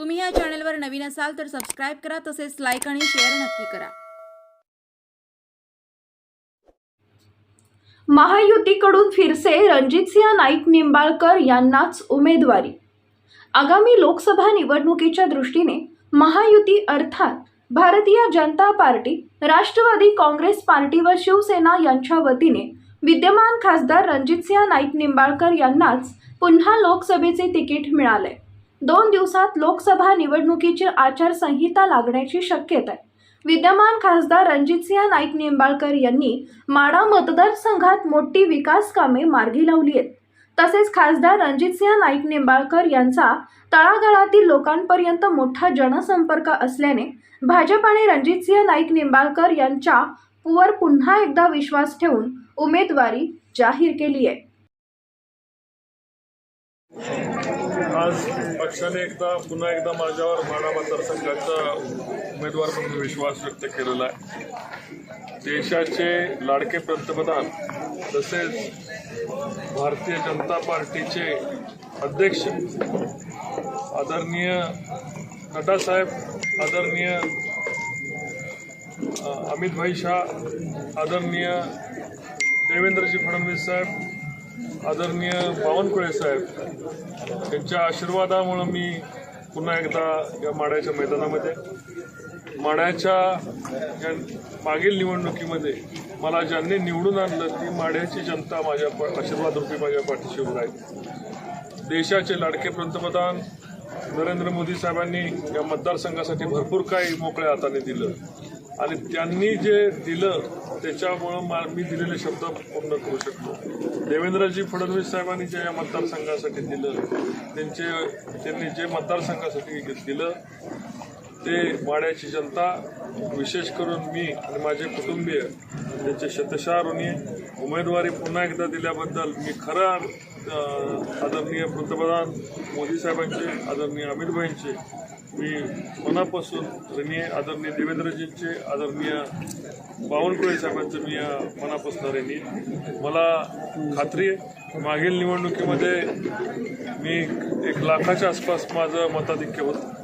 तुम्ही या चॅनलवर नवीन असाल तर सबस्क्राईब करा तसेच लाईक आणि शेअर नक्की करा. महायुतीकडून फिरसे रणजितसिंह नाईक निंबाळकर यांनाच उमेदवारी. आगामी लोकसभा निवडणुकीच्या दृष्टीने महायुती अर्थात Bharatiya Janata party Rashtravadi Congress party व शिवसेना यांच्या वतीने विद्यमान खासदार रणजितसिंह नाईक निंबाळकर यांनाच पुन्हा लोकसभेचे तिकीट मिळाले दोन दिवसात लोकसभा निवडणुकीची आचारसंहिता लागण्याची शक्यता आहे. विद्यमान खासदार रणजितसिंह नाईक निंबाळकर यांनी माडा मतदारसंघात मोठी विकास कामे मार्गी लावली आहेत. तसेच खासदार रणजितसिंह नाईक निंबाळकर यांचा तळागाळातील लोकांपर्यंत मोठा जनसंपर्क असल्याने भाजप आणि रणजितसिंह नाईक निंबाळकर यांच्या वर पुन्हा एकदा विश्वास ठेवून उमेदवारी जाहीर केली आहे. आज पक्षाने एकदा पुन्हा एकदा माझ्यावर माडा मतदारसंघाचा उमेदवार म्हणून विश्वास व्यक्त केलेला आहे. देशाचे लाडके पंतप्रधान तसेच भारतीय जनता पार्टीचे अध्यक्ष आदरणीय नड्डासाहेब आदरणीय अमित भाई शाह आदरणीय देवेंद्रजी फडणवीस साहेब आदरणीय बावनकुळे साहेब यांच्या आशीर्वादामुळं मी पुन्हा एकदा या माड्याच्या मैदानामध्ये माड्याच्या या मागील निवडणुकीमध्ये मला ज्यांनी निवडून आणलं ती माड्याची जनता माझ्या आशीर्वाद रूपी माझ्या पाठीशी उभं राहील देशाचे लाडके पंतप्रधान नरेंद्र मोदी साहेबांनी या मतदारसंघासाठी भरपूर काही मोकळ्या हाताने दिलं. आणि त्यांनी जे दिलं त्याच्यामुळं मा मी दिलेले शब्द पूर्ण करू शकतो देवेंद्रजी फडणवीस साहेबांनी जे या मतदारसंघासाठी दिलं त्यांचे त्यांनी जे मतदारसंघासाठी दिलं ते माड्याची जनता विशेष करून मी आणि माझे कुटुंबीय त्यांचे शतशः ऋणी उमेदवारी पुन्हा एकदा दिल्याबद्दल मी खरं आदरणीय पंतप्रधान मोदी साहेबांचे आदरणीय अमित भाईंचे मी मनापासून ऋणी आदरणीय देवेंद्रजींचे आदरणीय बावनकुळे साहेबांचे मी या मनापासून ऋणी मला खात्री आहे मागील निवडणुकीमध्ये मी एक लाखाच्या आसपास माझं मताधिक्य होतं.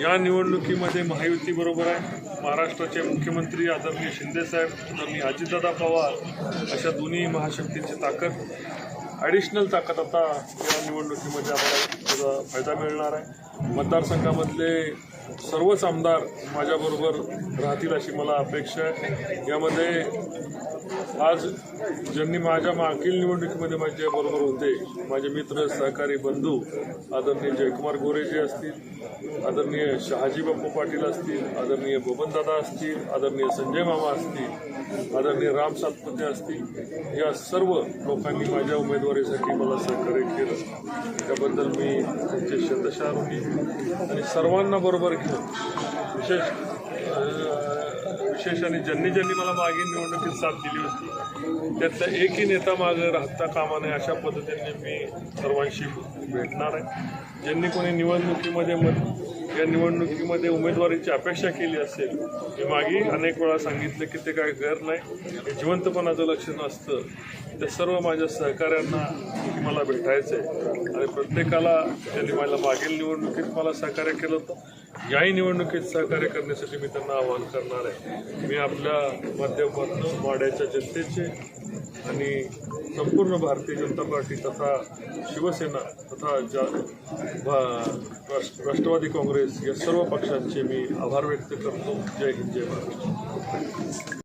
या निवडणुकीमध्ये महायुतीबरोबर आहे. महाराष्ट्राचे मुख्यमंत्री आदरणीय शिंदेसाहेब आदरणीय अजितदादा पवार अशा दोन्ही महाशक्तींची ताकद. ॲडिशनल ताकद आता या निवडणुकीमध्ये आम्हाला त्याचा फायदा मिळणार आहे. मतदारसंघामधले सर्वच आमदार माझ्याबरोबर राहतील अशी मला अपेक्षा आहे. यामध्ये आज ज्यांनी माझ्या मागील निवडणुकीमध्ये माझ्याबरोबर होते माझे मित्र सहकारी बंधू आदरणीय जयकुमार गोरेजी असतील आदरणीय शहाजी बाप्पू पाटील असतील आदरणीय बबनदादा असतील आदरणीय संजय मामा असतील आदरणीय राम सातपुते असतील या सर्व लोकांनी माझ्या उमेदवारीसाठी मला सहकार्य केलं. त्याबद्दल मी त्यांचे शतशः आणि सर्वांना बरोबर विशेष विशेषाने विशेष आणि ज्यांनी ज्यांनी मला मागील निवडणुकीत साथ दिली होती त्यातला एकही नेता मागं राहता कामा नये अशा पद्धतीने मी सर्वांशी भेटणार आहे. ज्यांनी कोणी निवडणुकीमध्ये मग या निवडणुकीमध्ये उमेदवारीची अपेक्षा केली असेल मी मागे अनेक वेळा सांगितलं की ते काय गैर नाही जिवंतपणाचं लक्षण असतं त्या सर्व माझ्या सहकाऱ्यांना मला भेटायचं आहे आणि प्रत्येकाला त्यांनी मला मागील निवडणुकीत मला सहकार्य केलं होतं याही निवडणुकीत सहकार्य करण्यासाठी मी त्यांना आवाहन करणार आहे. मी आपल्या माध्यमातून वाड्याच्या जनतेचे आणि संपूर्ण भारतीय जनता पार्टी तथा शिवसेना तथा जा भा- राष्ट्र- राष्ट्रवादी काँग्रेस या सर्व पक्षांचे मी आभार व्यक्त करतो. जय हिंद जय महाराष्ट्र.